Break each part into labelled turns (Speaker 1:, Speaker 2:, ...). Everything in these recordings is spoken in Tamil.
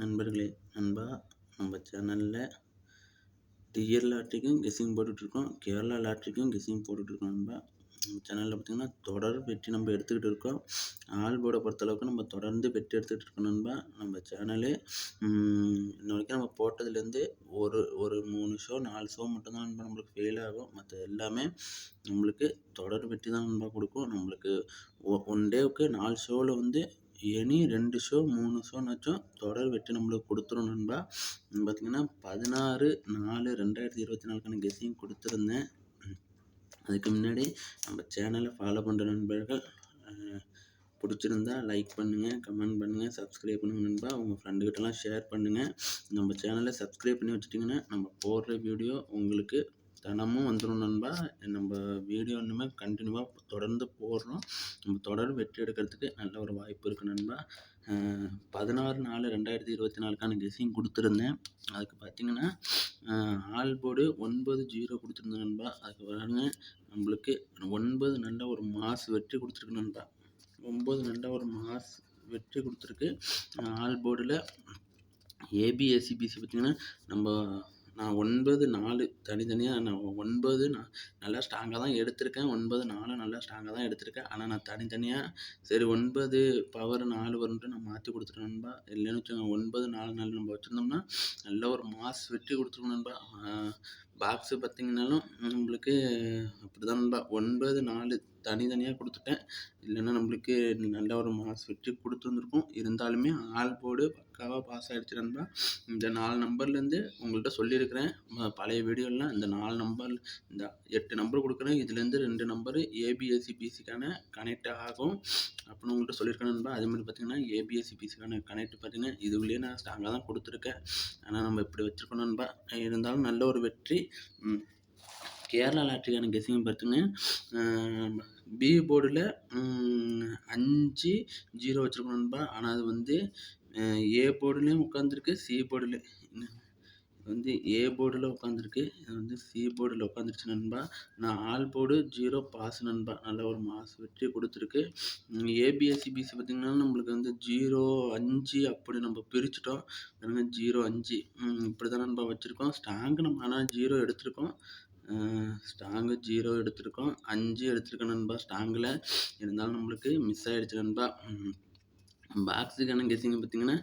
Speaker 1: நண்பர்களே நண்பா நம்ம சேனலில் டிஎல் லாட்ரிக்கும் கெஸ்ஸிங் போட்டுட்ருக்கோம். கேரளா லாட்ரிக்கும் கெஸ்ஸிங் போட்டுட்ருக்கோம் நம்ம நம்ம சேனலில் பார்த்திங்கன்னா தொடர் வெற்றி நம்ம எடுத்துக்கிட்டு இருக்கோம். ஆல் போர்டை பொறுத்தளவுக்கு நம்ம தொடர்ந்து வெற்றி எடுத்துக்கிட்டு இருக்கோம் நண்பா. நம்ம சேனலு இன்ன வரைக்கும் நம்ம போட்டதுலேருந்து ஒரு ஒரு மூணு ஷோ நாலு ஷோ மட்டும்தான் நண்பா நம்மளுக்கு ஃபெயில் ஆகும். மற்ற எல்லாமே நம்மளுக்கு தொடர் வெற்றி தான் நண்பா கொடுக்கும். நம்மளுக்கு ஒன் டேவுக்கு நாலு ஷோவில் வந்து எனி ரெண்டு ஷோ மூணு ஷோனாச்சும் தொடர் வெற்றி நம்மளுக்கு கொடுத்துரும் நண்பா. பார்த்திங்கன்னா பதினாறு நாலு ரெண்டாயிரத்தி இருபத்தி நாலுக்கான கெஸ்ஸையும் கொடுத்துருந்தேன். அதுக்கு முன்னாடி நம்ம சேனலை ஃபாலோ பண்ணுற நண்பர்கள் பிடிச்சிருந்தா லைக் பண்ணுங்கள் கமெண்ட் பண்ணுங்கள் சப்ஸ்கிரைப் பண்ணுங்கள் நண்பா. உங்கள் ஃப்ரெண்டுக்கிட்டலாம் ஷேர் பண்ணுங்கள் நம்ம சேனலை சப்ஸ்கிரைப் பண்ணி வச்சுட்டிங்கன்னா நம்ம போடுற வீடியோ உங்களுக்கு தினமும் வந்துடும் நண்பா. நம்ம வீடியோ இன்னுமே கண்டினியூவாக தொடர்ந்து போடுறோம். நம்ம தொடர் வெற்றி எடுக்கிறதுக்கு நல்ல ஒரு வாய்ப்பு இருக்குது நண்பா. பதினாறு நாலு ரெண்டாயிரத்தி இருபத்தி நாலுக்கான கெஸிங் கொடுத்துருந்தேன். அதுக்கு பார்த்தீங்கன்னா ஆல் போர்டு ஒன்பது ஜீரோ கொடுத்துருந்தேன் நண்பா. அதுக்கு பாருங்க நம்மளுக்கு ஒன்பது நல்ல ஒரு மாஸ் வெற்றி கொடுத்துருக்கு நண்பா. ஒம்பது நல்ல ஒரு மாஸ் வெற்றி கொடுத்துருக்கு. ஆல் போர்டில் ஏபிஎஸ்சிபிசி பார்த்திங்கன்னா நம்ம நான் ஒன்பது நாலு தனித்தனியாக நான் ஒன்பது நான் நல்லா ஸ்ட்ராங்காக தான் எடுத்திருக்கேன். ஒன்பது நாலு நல்லா ஸ்ட்ராங்காக தான் எடுத்திருக்கேன். ஆனால் நான் தனித்தனியாக சரி ஒன்பது பவர் நாலு வரும்ன்ட்டு நான் மாற்றி கொடுத்துட்டேன் நண்பா. இல்லைன்னு வச்சுக்கோங்க ஒன்பது நாலு நாலு நம்ம வச்சுருந்தோம்னா நல்ல ஒரு மாஸ் வெற்றி கொடுத்துருவோம் நண்பா. பாக்ஸு பார்த்திங்கனாலும் நம்மளுக்கு அப்படி தான் நண்பா ஒன்பது நாலு தனித்தனியாக கொடுத்துட்டேன். இல்லைன்னா நம்மளுக்கு நல்ல ஒரு மாஸ் வெற்றி கொடுத்துருந்துருக்கும். இருந்தாலுமே ஆல் போர்டு பக்காவாக பாஸ் ஆகிடுச்சு நண்பா. இந்த நாலு நம்பர்லேருந்து உங்கள்கிட்ட சொல்லியிருக்கிறேன். பழைய வீடியோலாம் இந்த நாலு நம்பர் இந்த எட்டு நம்பர் கொடுக்குறேன். இதுலேருந்து ரெண்டு நம்பரு ஏபிஎஸ்சி பிசிக்கான கனெக்ட் ஆகும். அப்படின்னு உங்கள்கிட்ட சொல்லியிருக்கேன் நண்பா. அதேமாதிரி பார்த்தீங்கன்னா ஏபிஎஸ்சி பிசிக்கான கனெக்ட் பார்த்தீங்கன்னா இதுலேயே நான் ஸ்ட்ராங்காக தான் கொடுத்துருக்கேன். ஆனால் நம்ம இப்படி வச்சுருக்கோம் நண்பா. இருந்தாலும் நல்ல ஒரு வெற்றி. கேரளா லாட்ரிக்கான கெஸ்ஸிங் பார்த்துங்க பி போர்டில் அஞ்சு ஜீரோ வச்சுருக்கோம் நண்பா. ஆனால் அது வந்து ஏ போர்டுலேயும் உட்காந்துருக்கு சி போர்டில் வந்து ஏ போர்டில் உட்காந்துருக்கு இது வந்து சி போர்டில் உட்காந்துருச்சு நண்பா. நான் ஆல் போர்டு ஜீரோ பாஸ் நண்பா. நல்ல ஒரு மாஸ் வெற்றி கொடுத்துருக்கு. ஏபிஎஸ்சி பிசி பார்த்திங்கன்னா நம்மளுக்கு வந்து ஜீரோ அஞ்சு அப்படி நம்ம பிரிச்சுட்டோம். ஜீரோ அஞ்சு. இப்படி தான் நண்பா வச்சுருக்கோம். ஸ்டாங்கு நம்ம ஆனால் ஜீரோ எடுத்திருக்கோம். ஸ்ட்ராங்கு ஜீரோ எடுத்திருக்கோம். அஞ்சு எடுத்திருக்கோம் நண்பா ஸ்ட்ராங்கில் இருந்தாலும் நம்மளுக்கு மிஸ் ஆகிடுச்சு நண்பா. பாக்ஸுக்கான கெஸ்ஸிங்க பார்த்திங்கன்னா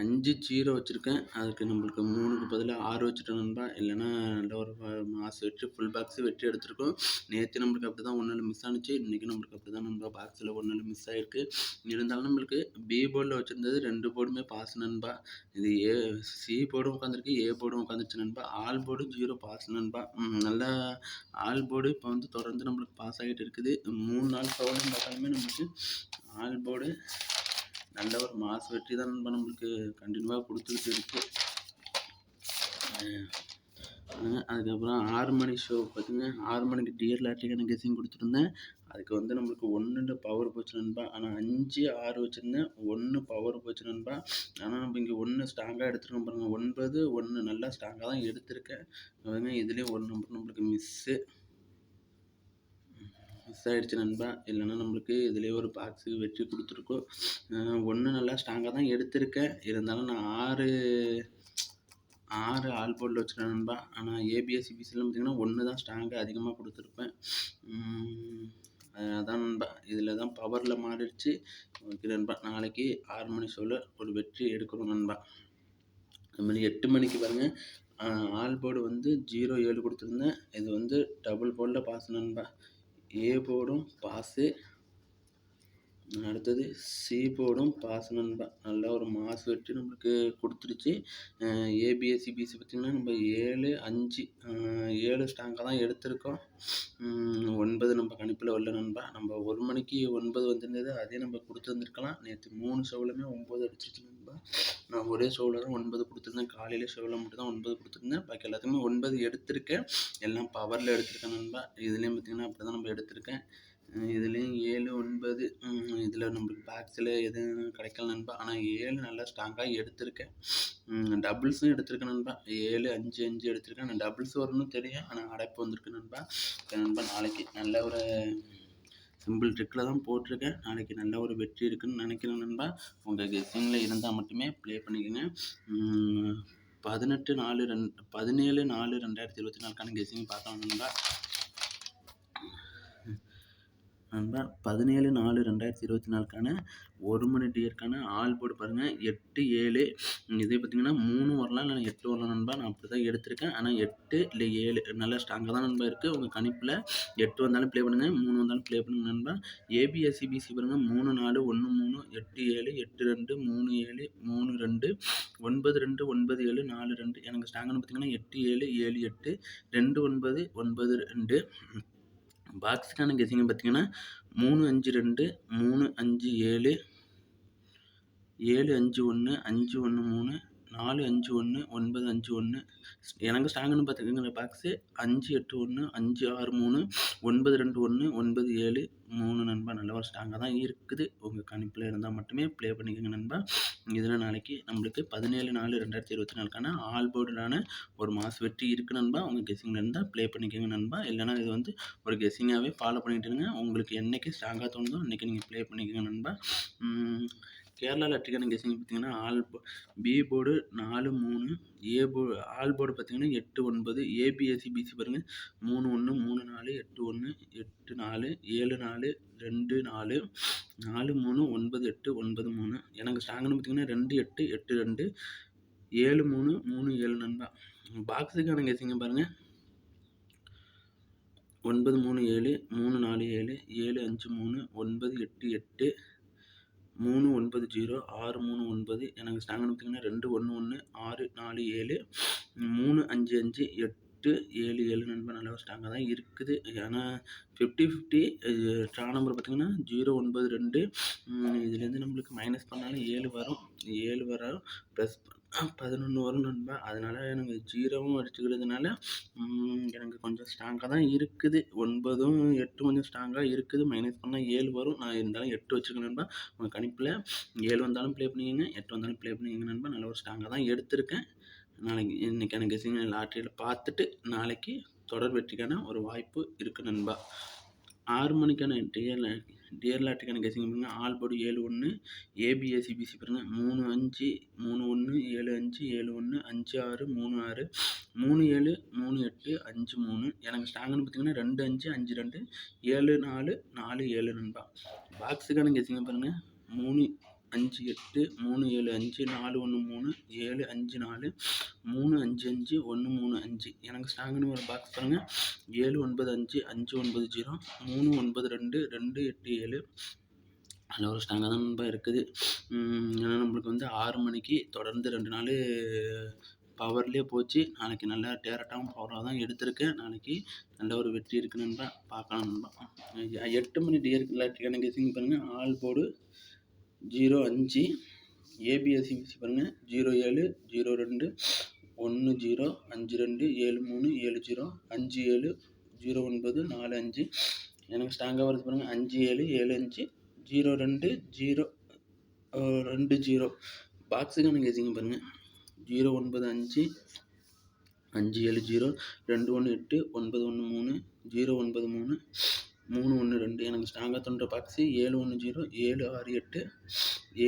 Speaker 1: அஞ்சு ஜீரோ வச்சுருக்கேன். அதுக்கு நம்மளுக்கு மூணுக்கு பதிலாக ஆறு வச்சுட்டோம் நண்பா. இல்லைன்னா நல்ல ஒரு மாசு வெற்றி ஃபுல் பாக்ஸு வெற்றி எடுத்திருக்கோம். நேற்று நம்மளுக்கு அப்படி தான் ஒன்றில் மிஸ் ஆனிச்சு. இன்றைக்கி நம்மளுக்கு அப்படி தான் நண்பா பாக்ஸில் ஒன்றில் மிஸ் ஆகிருக்கு இருந்தாலும் நம்மளுக்கு பி போர்டில் வச்சுருந்தது ரெண்டு போர்டுமே பாஸ் நண்பா. இது ஏ சி போர்டும் உட்காந்துருக்கு ஏ போர்டும் உட்காந்துருச்சு நண்பா. ஆல் போர்டு ஜீரோ பாஸ் நண்பா. நல்லா ஆல் போர்டு இப்போ வந்து தொடர்ந்து நம்மளுக்கு பாஸ் ஆகிட்டு இருக்குது. மூணு நாள் ப்ராப்ளம் பார்த்தாலுமே நம்மளுக்கு ஆல் போர்டு நல்ல ஒரு மாஸ் வெற்றி தான் நம்ம நம்மளுக்கு கண்டினியூவாக கொடுத்துக்கிட்டு இருக்கு. அதுக்கப்புறம் ஆறு மணி ஷோ பார்த்திங்கன்னா ஆறு மணிக்கு டியர் லாட்ரிக்கான கெஸிங் கொடுத்துருந்தேன். அதுக்கு வந்து நம்மளுக்கு ஒன்று பவர் போச்சு நண்பா. ஆனால் அஞ்சு ஆறு வச்சுருந்தேன். ஒன்று பவர் போச்சு நண்பா. ஆனால் நம்ம இங்கே ஒன்று ஸ்ட்ராங்காக எடுத்துருக்கோம் பாருங்கள் ஒன்பது ஒன்று நல்லா ஸ்ட்ராங்காக தான் எடுத்திருக்கேன். இதுலேயும் ஒரு நம்பர் நம்மளுக்கு மிஸ்ஸு மிஸ் ஆகிடுச்சு நண்பா. இல்லைன்னா நம்மளுக்கு இதுலேயே ஒரு பாக்ஸுக்கு வெற்றி கொடுத்துருக்கோம் ஒன்று நல்லா ஸ்ட்ராங்காக தான் எடுத்திருக்கேன். இருந்தாலும் நான் ஆறு ஆறு ஆல் போர்டில் வச்சுருக்கேன் நண்பா. ஆனால் ஏபிஎஸ்சி பிசிலாம் பார்த்திங்கன்னா ஒன்று தான் ஸ்ட்ராங்காக அதிகமாக கொடுத்துருப்பேன். அதான் நண்பா. இதில் தான் பவரில் மாறிடுச்சு. ஓகே நண்பா. நாளைக்கு ஆறு மணி சொல்ல ஒரு வெற்றி எடுக்கணும் நண்பா. அது மாதிரி எட்டு மணிக்கு பாருங்கள் ஆல் போர்டு வந்து ஜீரோ ஏழு கொடுத்துருந்தேன். இது வந்து டபுள் போர்டில் பாஸ் நண்பா. ஏ போர்டும் பாஸு அடுத்தது சி போர்டும் பாஸ் நண்பா நல்லா ஒரு மாஸ் வெட்டி நம்மளுக்கு கொடுத்துருச்சு. ஏபிஎஸ்சி பிசி பார்த்திங்கன்னா நம்ம ஏழு அஞ்சு ஏழு ஸ்டாங்காக தான் எடுத்திருக்கோம். ஒன்பது நம்ம கணிப்பில் வரல நண்பா. நம்ம ஒரு மணிக்கு ஒன்பது வந்திருந்தது அதே நம்ம கொடுத்துருந்துருக்கலாம் நேற்று மூணு செவலுமே ஒம்பது அடிச்சிருச்சு நான் ஒரே ஷோவில் ஒன்பது கொடுத்துருந்தேன். காலையில் ஷோவில் மட்டும் தான் ஒன்பது கொடுத்துருந்தேன். பாக்கி எல்லாத்துக்குமே ஒன்பது எடுத்திருக்கேன். எல்லாம் பவரில் எடுத்திருக்கேன் நண்பா. இதுலேயும் பார்த்திங்கன்னா அப்படி தான் நம்ம எடுத்திருக்கேன். இதுலேயும் ஏழு ஒன்பது இதில் நம்மளுக்கு பேக்ஸில் எதுவும் கிடைக்கல நண்பா. ஆனால் ஏழு நல்லா ஸ்ட்ராங்காக எடுத்திருக்கேன். டபுள்ஸும் எடுத்திருக்கேன் நண்பா. ஏழு அஞ்சு அஞ்சு எடுத்திருக்கேன். ஆனால் டபுள்ஸ் வரணும்னு தெரியும். ஆனால் அடைப்பு வந்திருக்கு நண்பா. நண்பா நாளைக்கு நல்ல ஒரு சிம்பிள் ட்ரிக்கில் தான் போட்டிருக்கேன். நாளைக்கு நல்ல ஒரு வெற்றி இருக்குன்னு நினைக்கிறேன் நண்பா. உங்கள் கெஸ்ஸிங்கில் இருந்தால் மட்டுமே ப்ளே பண்ணிக்கோங்க. பதினெட்டு நாலு ரெண்டு பதினேழு நாலு ரெண்டாயிரத்தி இருபத்தி நாலுக்கான கெஸ்ஸிங் பார்த்தோம் நண்பா. நண்பா பதினேழு நாலு ரெண்டாயிரத்தி இருபத்தி நாலுக்கான ஒரு மணி டியருக்கான ஆல் போர்டு பாருங்கள் எட்டு ஏழு. இதே பார்த்தீங்கன்னா மூணு வரலாம் இல்லை எட்டு வரலாம் நண்பா. நான் அப்படி தான் எடுத்திருக்கேன். ஆனால் எட்டு இல்லை ஏழு. நல்லா ஸ்ட்ராங்காக தான் நண்பா இருக்குது உங்கள் கணிப்பில் எட்டு வந்தாலும் ப்ளே பண்ணுங்கள் மூணு வந்தாலும் ப்ளே பண்ணுங்கள் நண்பா. ஏபிஎஸ்சிபிசி பாருங்கள் மூணு நாலு ஒன்று மூணு. எட்டு ஏழு. எட்டு ரெண்டு. மூணு ஏழு. மூணு ரெண்டு. ஒன்பது ரெண்டு. ஒன்பது ஏழு. நாலு ரெண்டு. எனக்கு ஸ்ட்ராங்கானு பார்த்தீங்கன்னா எட்டு ஏழு ஏழு எட்டு. ரெண்டு ஒன்பது ஒன்பது ரெண்டு. பாக்ஸுக்கான கெஸிங்க பார்த்தீங்கன்னா மூணு அஞ்சு ரெண்டு மூணு அஞ்சு ஏழு ஏழு அஞ்சு ஒன்று அஞ்சு ஒன்று மூணு நாலு அஞ்சு ஒன்று ஒன்பது அஞ்சு ஒன்று எனக்கு ஸ்ட்ராங்குன்னு பார்த்துக்கோங்க பாக்ஸு அஞ்சு எட்டு ஒன்று அஞ்சு ஆறு மூணு ஒன்பது ரெண்டு ஒன்று ஒன்பது ஏழு மூணு நண்பா. நல்ல ஒரு ஸ்ட்ராங்காக தான் இருக்குது. உங்கள் கணிப்பில் இருந்தால் மட்டுமே ப்ளே பண்ணிக்கோங்க நண்பா. இதில் நாளைக்கு நம்மளுக்கு பதினேழு நாலு ரெண்டாயிரத்தி இருபத்தி நாலுக்கான ஆல் போர்டுலான ஒரு மாஸ் வெற்றி இருக்குது நண்பா. உங்கள் கெஸிங்கில் இருந்தால் ப்ளே பண்ணிக்கோங்க நண்பா. இல்லைனா இது வந்து ஒரு கெஸ்ஸிங்காகவே ஃபாலோ பண்ணிட்டு இருங்க. உங்களுக்கு என்றைக்கு ஸ்ட்ராங்காக தோணுதோ அன்றைக்கி நீங்கள் ப்ளே பண்ணிக்கோங்க நண்பா. கேரளா லெட்ரிக்கான கெஸிங் பார்த்தீங்கன்னா ஆல் பி போர்டு நாலு மூணு ஏ போ ஆல் போர்டு பார்த்தீங்கன்னா எட்டு ஒன்பது ஏபிஎஸ்சி பிசி e பாருங்கள் மூணு ஒன்று மூணு நாலு எட்டு ஒன்று எட்டு நாலு ஏழு நாலு ரெண்டு நாலு நாலு மூணு ஒன்பது எட்டு ஒன்பது மூணு. எனக்கு ஸ்ட்ராங்குன்னு பார்த்தீங்கன்னா ரெண்டு எட்டு எட்டு ரெண்டு ஏழு மூணு மூணு ஏழு நண்பா பாக்ஸுக்கான கெஸிங்க பாருங்கள் ஒன்பது மூணு ஏழு மூணு நாலு ஏழு ஏழு அஞ்சு மூணு ஒன்பது எட்டு எட்டு மூணு ஒன்பது ஜீரோ ஆறு மூணு ஒன்பது எனக்கு ஸ்டாங் பார்த்தீங்கன்னா ரெண்டு ஒன்று ஒன்று ஆறு நாலு ஏழு மூணு அஞ்சு அஞ்சு எட்டு ஏழு ஏழு நண்பர் நல்லா ஸ்டாங்காக தான் இருக்குது. ஏன்னா ஃபிஃப்டி ஃபிஃப்டி ட்ரா நம்பர் பார்த்திங்கன்னா ஜீரோ ஒன்பது ரெண்டு. இதுலேருந்து நம்மளுக்கு மைனஸ் பண்ணாலும் ஏழு வரும். ஏழு வரும் ப்ளஸ் பதினொன்று வரும் நண்பா. அதனால் எனக்கு ஜீரோவும் அடிச்சுக்கிறதுனால எனக்கு கொஞ்சம் ஸ்ட்ராங்காக தான் இருக்குது. ஒன்பதும் எட்டு கொஞ்சம் ஸ்ட்ராங்காக இருக்குது. மைனஸ் பண்ணால் ஏழு வரும். நான் இருந்தாலும் எட்டு வச்சுருக்கேன் நண்பா. உங்கள் கணிப்பில் ஏழு வந்தாலும் ப்ளே பண்ணிக்கங்க எட்டு வந்தாலும் ப்ளே பண்ணிக்கோங்க நண்பா. நல்ல ஒரு ஸ்ட்ராங்காக தான் எடுத்திருக்கேன். நாளைக்கு இன்றைக்கி எனக்கு சிங்கிள் லாட்ரியில் பார்த்துட்டு நாளைக்கு தொடர் வெற்றிக்கான ஒரு வாய்ப்பு இருக்குது நண்பா. ஆறு மணிக்கான டிஎல் டியர் லாட்டுக்கான கெஸிங் பாருங்கள் ஆல் ஏழு ஒன்று ஏபிஎஸ்சிபிசி பாருங்கள் மூணு அஞ்சு மூணு ஒன்று ஏழு அஞ்சு ஏழு ஒன்று அஞ்சு ஆறு மூணு ஆறு மூணு ஏழு மூணு எட்டு அஞ்சு மூணு. எனக்கு ஸ்ட்ராங்குன்னு பார்த்தீங்கன்னா ரெண்டு அஞ்சு அஞ்சு ரெண்டு ஏழு நாலு நாலு ஏழு நண்பா பாக்ஸுக்கான கேசிங்க பாருங்கள் மூணு அஞ்சு எட்டு மூணு ஏழு அஞ்சு நாலு ஒன்று மூணு ஏழு அஞ்சு நாலு மூணு அஞ்சு அஞ்சு ஒன்று மூணு அஞ்சு. எனக்கு ஸ்ட்ராங்குன்னு ஒரு பாக்ஸ் பாருங்கள் ஏழு ஒன்பது அஞ்சு அஞ்சு ஒன்பது ஜீரோ மூணு ஒன்பது ரெண்டு ரெண்டு எட்டு ஏழு. அதில் ஒரு ஸ்ட்ராங்காக தான் நண்பா இருக்குது. ஏன்னா நம்மளுக்கு வந்து ஆறு மணிக்கு தொடர்ந்து ரெண்டு நாள் பவர்லேயே போச்சு. நாளைக்கு நல்லா டேரக்டாகவும் பவராக தான் எடுத்திருக்கேன். நாளைக்கு நல்ல ஒரு வெற்றி இருக்குது நண்பா. பார்க்கலாம் நண்பா. எட்டு மணி டியர் எனக்கு சிங் பண்ணுங்கள் ஆல் போர்டு ஜீரோ அஞ்சு ஏபிஎஸ்சிபிசி பாருங்கள் ஜீரோ ஏழு ஜீரோ ரெண்டு ஒன்று ஜீரோ அஞ்சு ரெண்டு ஏழு மூணு ஏழு ஜீரோ அஞ்சு ஏழு ஜீரோ ஒன்பது நாலு அஞ்சு. எனக்கு ஸ்ட்ராங்காக வருது பாருங்கள் அஞ்சு ஏழு ஏழு அஞ்சு ஜீரோ ரெண்டு ஜீரோ ரெண்டு ஜீரோ. பாக்ஸுக்கான கேசிங்க பாருங்கள் ஜீரோ ஒன்பது அஞ்சு அஞ்சு ஏழு ஜீரோ ரெண்டு ஒன்று எட்டு ஒன்பது ஒன்று மூணு ஜீரோ ஒன்பது மூணு. மூணு ஒன்று ரெண்டு. எனக்கு ஸ்ட்ராங்காக தோன்ற பாக்ஸு ஏழு ஒன்று ஜீரோ ஏழு ஆறு எட்டு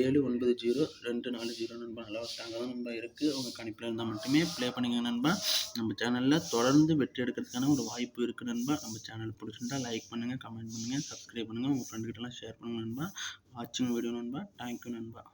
Speaker 1: ஏழு ஒன்பது ஜீரோ ரெண்டு நாலு ஜீரோ நண்பா. நல்லா ஸ்ட்ராங்காக தான் நண்பா இருக்குது உங்கள் கணிப்பில் இருந்தால் மட்டுமே ப்ளே பண்ணிங்க நண்பா. நம்ம சேனலில் தொடர்ந்து வெற்றி எடுக்கிறதுக்கான ஒரு வாய்ப்பு இருக்குது நண்பா. நம்ம சேனல் பிடிச்சிருந்தா லைக் பண்ணுங்கள் கமெண்ட் பண்ணுங்கள் சப்ஸ்கிரைப் பண்ணுங்கள் உங்கள் ஃப்ரெண்டுக்கிட்டலாம் ஷேர் பண்ணுங்கள் நண்பா. வாட்சிங் வீடியோ நண்பா. தேங்க்யூ நண்பா.